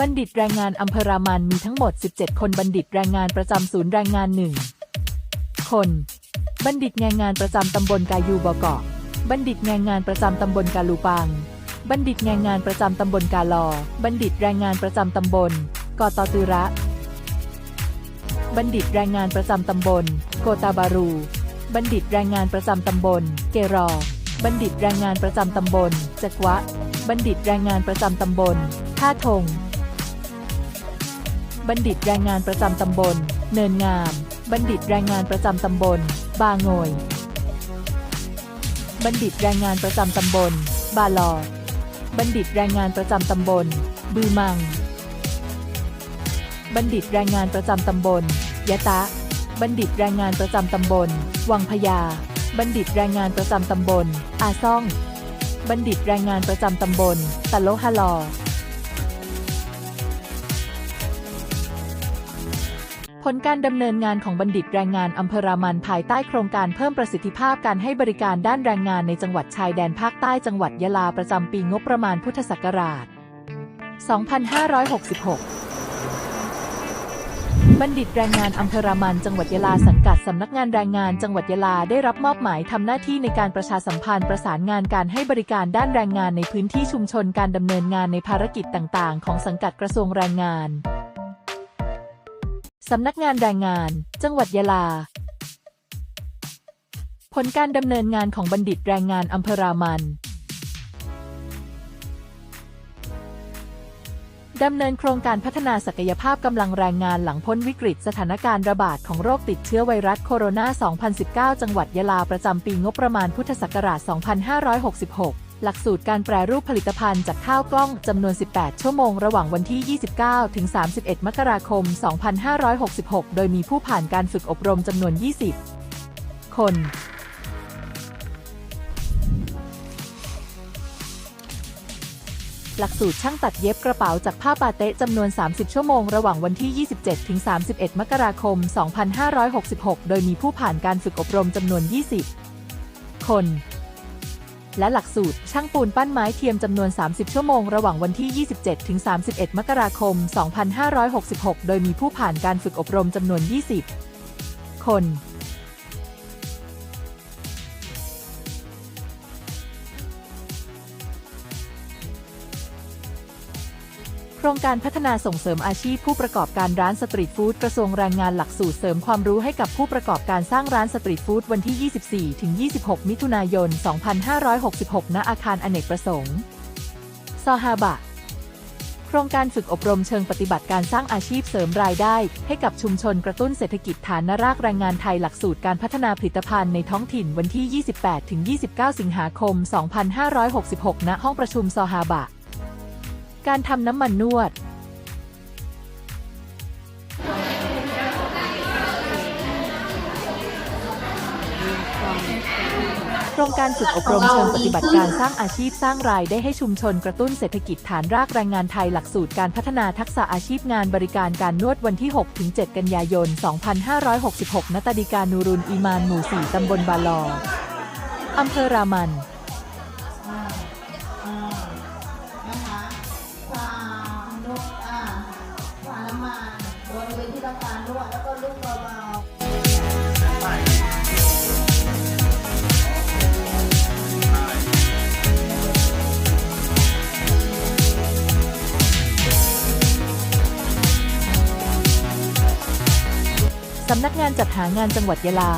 บัณฑิตแรงงานอำเภอรามันมีทั้งหมด 17 คนบัณฑิตแรงงานประจำศูนย์แรงงาน1คน บัณฑิตแรงงานประจำตำบลกายูบเกาะ บัณฑิตแรงงานประจำตำบลกาลูปัง บัณฑิตแรงงานประจำตำบลกาลอ บัณฑิตแรงงานประจำตำบลกอตอตุระ บัณฑิตแรงงานประจำตำบล โกตาบารู บัณฑิตแรงงานประจำตำบล เกรอ บัณฑิตแรงงานประจำตำบลจักวะ บัณฑิตแรงงานประจำตำบลท่าทง บัณฑิตแรงงานประจำตำบล เนินงาม บัณฑิตแรงงานประจำตำบล บางโงยบัณฑิตแรงงานประจำตำบล บาลอ บัณฑิตแรงงานประจำตำบล บือมัง บัณฑิตแรงงานประจำตำบล ยะตะ บัณฑิตแรงงานประจำตำบล วังพญาบัณฑิตแรงงานประจำตำบล อาซ่อง บัณฑิตแรงงานประจำตำบลตะโลฮะลอ ผลการดำเนินงานของบัณฑิตแรงงานอำเภอรามันภายใต้โครงการเพิ่มประสิทธิภาพการให้บริการด้านแรงงานในจังหวัดชายแดนภาคใต้จังหวัดยะลาประจำปีงบประมาณพุทธศักราช 2566 บัณฑิตแรงงานอำเภอรามันจังหวัดยะลาสังกัดสำนักงานแรงงานจังหวัดยะลาได้รับมอบหมายทำหน้าที่ในการประชาสัมพันธ์ประสานงานการให้บริการด้านแรงงานในพื้นที่ชุมชนการดำเนินงานในภารกิจต่าง ๆ ของสังกัดกระทรวงแรงงาน สำนักงานแรงงาน จังหวัดยะลา ผลการดำเนินงานของบัณฑิตแรงงานอำเภอรามันดำเนินโครงการพัฒนาศักยภาพกำลังแรงงานหลังพ้นวิกฤตสถานการณ์ระบาดของโรคติดเชื้อไวรัสโคโรนา 2019 จังหวัดยะลาประจำปีงบประมาณพุทธศักราช 2566 หลักสูตรการแปรรูปผลิตภัณฑ์จากข้าวกล้องจำนวน 18 ชั่วโมง ระหว่างวันที่ 29 ถึง 31 มกราคม 2566 โดยมีผู้ผ่านการฝึกอบรมจำนวน 20 คนหลักสูตรช่างตัดเย็บกระเป๋าจากผ้าปาเตะจำนวน 30 ชั่วโมง ระหว่างวันที่ 27 ถึง 31 มกราคม 2566 โดยมีผู้ผ่านการฝึกอบรมจำนวน 20 คน และหลักสูตร ช่างปูนปั้นไม้เทียมจำนวน 30 ชั่วโมง ระหว่างวันที่ 27 ถึง 31 มกราคม 2566 โดยมีผู้ผ่านการฝึกอบรมจำนวน 20 คน ครงการพัฒนาส่งเสริมอาชีพผู้ประกอบการร้านสตรีทฟู้ดกระทรวงแรงงานหลักสูตรเสริมความรู้ให้กับผู้ประกอบการสร้างร้านสตรีทฟู้ดวันที่ 24-26 มิถุนายน 2566 ณ อาคารอเนกประสงค์ ซอฮาบะ โครงการฝึกอบรมเชิงปฏิบัติการสร้างอาชีพเสริมรายได้ ให้กับชุมชนกระตุ้นเศรษฐกิจฐานรากแรงงานไทยหลักสูตรการพัฒนาผลิตภัณฑ์ในท้องถิ่นวันที่ 28-29 สิงหาคม 2566 ณ ห้องประชุมซอฮาบะ การทำน้ำมันนวด โครงการฝึกอบรมเชิงปฏิบัติการสร้างอาชีพสร้างรายได้ให้ชุมชนกระตุ้นเศรษฐกิจฐานรากแรงงานไทยหลักสูตรการพัฒนาทักษะอาชีพงานบริการการนวดวันที่ 6-7 กันยายน 2566 ณ ตดิกานูรุนอีมานหมู่ 4 ตำบลบาลออำเภอรามัน ริเวณที่ต้องการนวดแล้วก็ลูกเบาสำนักงานจัดหางานจังหวัดยะลา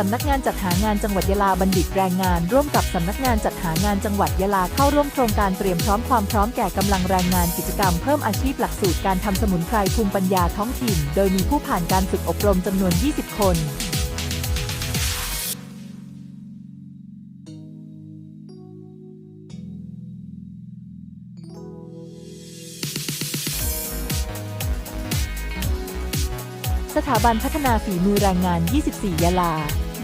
สำนักงานจัดหางานจังหวัดยะลาบัณฑิตแรงงาน ร่วมกับสำนักงานจัดหางานจังหวัดยะลาเข้าร่วมโครงการเตรียมพร้อมความพร้อมแก่กำลังแรงงานกิจกรรมเพิ่มอาชีพหลักสูตรการทำสมุนไพรภูมิปัญญาท้องถิ่น โดยมีผู้ผ่านการฝึกอบรมจำนวน 20 คนสถาบันพัฒนาฝีมือแรงงาน 24 ยะลา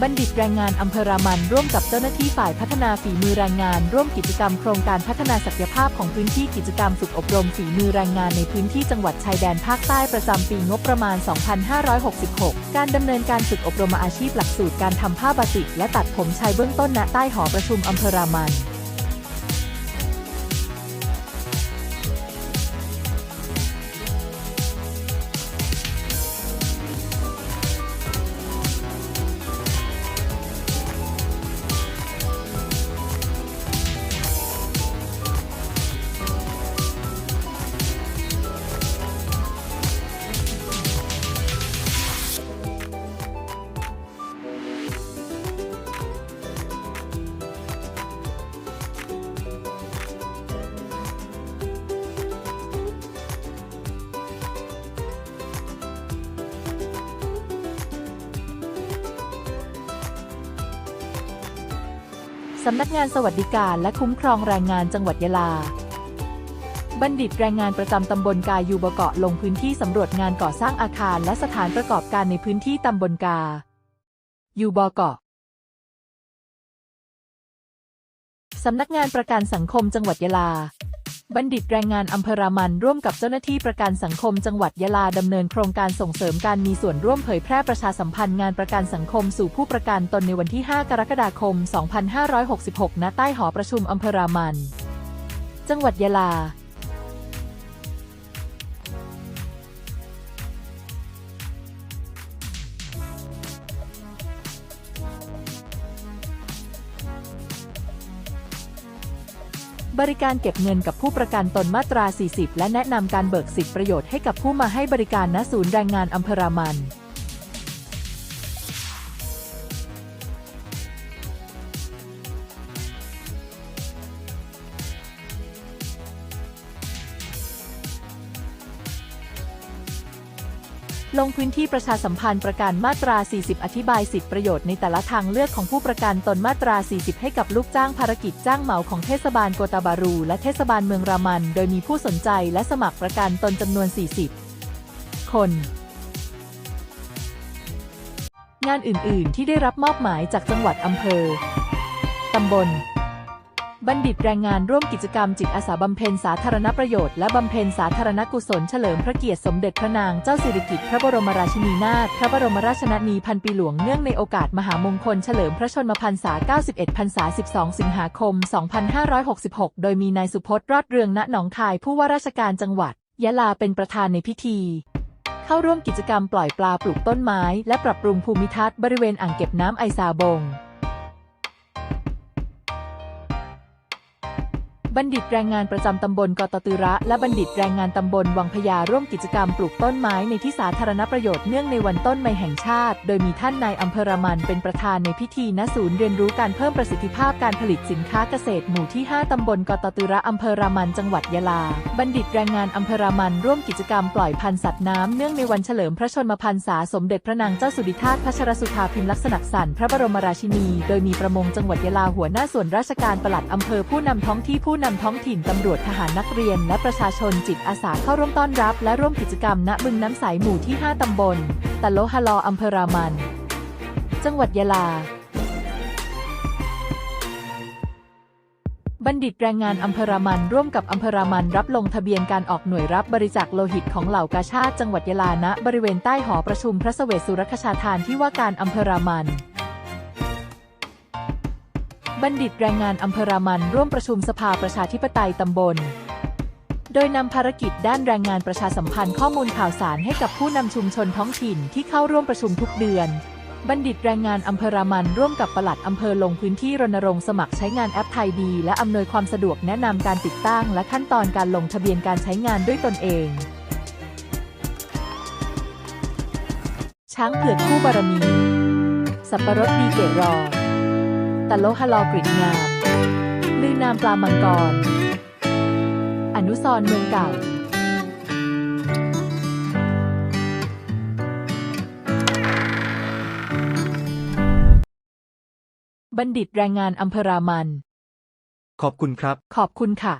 บัณฑิตแรงงานอำเภอรามันร่วมกับเจ้าหน้าที่ฝ่ายพัฒนาฝีมือแรงงาน ร่วมกิจกรรมโครงการพัฒนาศักยภาพของพื้นที่กิจกรรมฝึกอบรมฝีมือแรงงานในพื้นที่จังหวัดชายแดนภาคใต้ประจำปีงบประมาณ 2566 การดำเนินการฝึกอบรมอาชีพหลักสูตรการทำผ้าบาติกและตัดผมชายเบื้องต้นณใต้หอประชุมอำเภอรามัน สำนักงานสวัสดิการและคุ้มครองแรงงานจังหวัดยะลา บัณฑิตแรงงานประจำตำบลกายูบเกาะลงพื้นที่สำรวจงานก่อสร้างอาคารและสถานประกอบการในพื้นที่ตำบลกา ยูบเกาะสำนักงานประกันสังคมจังหวัดยะลา บัณฑิตแรงงานอำเภอรามันร่วมกับเจ้าหน้าที่ประกันสังคมจังหวัดยะลาดำเนินโครงการส่งเสริมการมีส่วนร่วมเผยแพร่ประชาสัมพันธ์งานประกันสังคมสู่ผู้ประกันตนในวันที่ 5 กรกฎาคม 2566 ณ ใต้หอประชุมอำเภอรามัน จังหวัดยะลา บริการเก็บเงินกับผู้ประกันตนมาตรา 40 และแนะนำการเบิกสิทธิประโยชน์ให้กับผู้มาให้บริการณศูนย์แรงงานอำเภอรามัน ลงพื้นที่ประชาสัมพันธ์ประกันมาตรา 40 อธิบายสิทธิประโยชน์ในแต่ละทางเลือกของผู้ประกันตนมาตรา 40 ให้กับลูกจ้างภารกิจจ้างเหมาของเทศบาลโกตาบารู และเทศบาลเมืองรามัน โดยมีผู้สนใจและสมัครประกันตนจำนวน 40 คน งานอื่น ๆ ที่ได้รับมอบหมายจากจังหวัดอำเภอ ตำบล บัณฑิตแรงงานร่วมกิจกรรมจิตอาสาบำเพ็ญสาธารณประโยชน์และบำเพ็ญสาธารณกุศลเฉลิมพระเกียรติสมเด็จพระนางเจ้าสิริกิติ์พระบรมราชินีนาถพระบรมราชชนนีพันปีหลวงเนื่องในโอกาสมหามงคลเฉลิมพระชนมพรรษา 91 พรรษา 12 สิงหาคม 2566 โดยมีนายสุพจน์รอดเรืองณหนองคายผู้ว่าราชการจังหวัด ยะลาเป็นประธานในพิธีเข้าร่วมกิจกรรมปล่อยปลาปลูกต้นไม้ และปรับปรุงภูมิทัศน์บริเวณอ่างเก็บน้ำไอซาบง บัณฑิตแรงงานประจำตำบลกอตตือระ และบัณฑิตแรงงานตำบลวังพญาร่วมกิจกรรมปลูกต้นไม้ในที่สาธารณประโยชน์เนื่องในวันต้นไม้แห่งชาติ โดยมีท่านนายอำเภอรามันเป็นประธานในพิธีณศูนย์เรียนรู้การเพิ่มประสิทธิภาพการผลิตสินค้าเกษตรหมู่ที่ 5 ตำบลกอตตือระอำเภอรามันจังหวัดยะลา บัณฑิตแรงงานอำเภอรามันร่วมกิจกรรมปล่อยพันธุ์สัตว์น้ำเนื่องในวันเฉลิมพระชนมพรรษาสมเด็จพระนางเจ้าสุดิธาถพัชรสุธาพิมลักษณะสันพระบรมราชินี โดยมีประมงจังหวัดยะลาหัวหน้าส่วนราชการปลัดอำเภอผู้นำท้องที่ผู้นำท้องถิ่นตำรวจทหารนักเรียน และประชาชนจิตอาสาเข้าร่วมต้อนรับ และร่วมกิจกรรมณบึงน้ำใสหมู่ที่ 5 ตำบลตะโลฮะลออำเภอรามัน จังหวัดยะลา บัณฑิตแรงงานอำเภอรามันร่วมกับอำเภอรามันรับลงทะเบียนการออกหน่วยรับบริจาคโลหิตของเหล่ากาชาติจังหวัดยะลาณบริเวณใต้หอประชุมพระสเสวสสุรคชาทานที่ว่าการอำเภอรามัน บัณฑิตแรงงานอำเภอรามันร่วมประชุมสภาประชาธิปไตยตำบล โดยนำภารกิจด้านแรงงานประชาสัมพันธ์ข้อมูลข่าวสารให้กับผู้นำชุมชนท้องถิ่นที่เข้าร่วมประชุมทุกเดือน บัณฑิตแรงงานอำเภอรามันร่วมกับปลัดอำเภอลงพื้นที่รณรงค์สมัครใช้งานแอปไทยดี และอำนวยความสะดวกแนะนำการติดตั้ง และขั้นตอนการลงทะเบียนการใช้งานด้วยตนเอง ช้างเผือกคู่บารมี สับปะรดดีเกรอ ตะโลฮะลอกริดงามลือนามปลามังกร อนุสรณ์เมืองเก่า บัณฑิตแรงงานอำเภอรามัน ขอบคุณครับ ขอบคุณค่ะ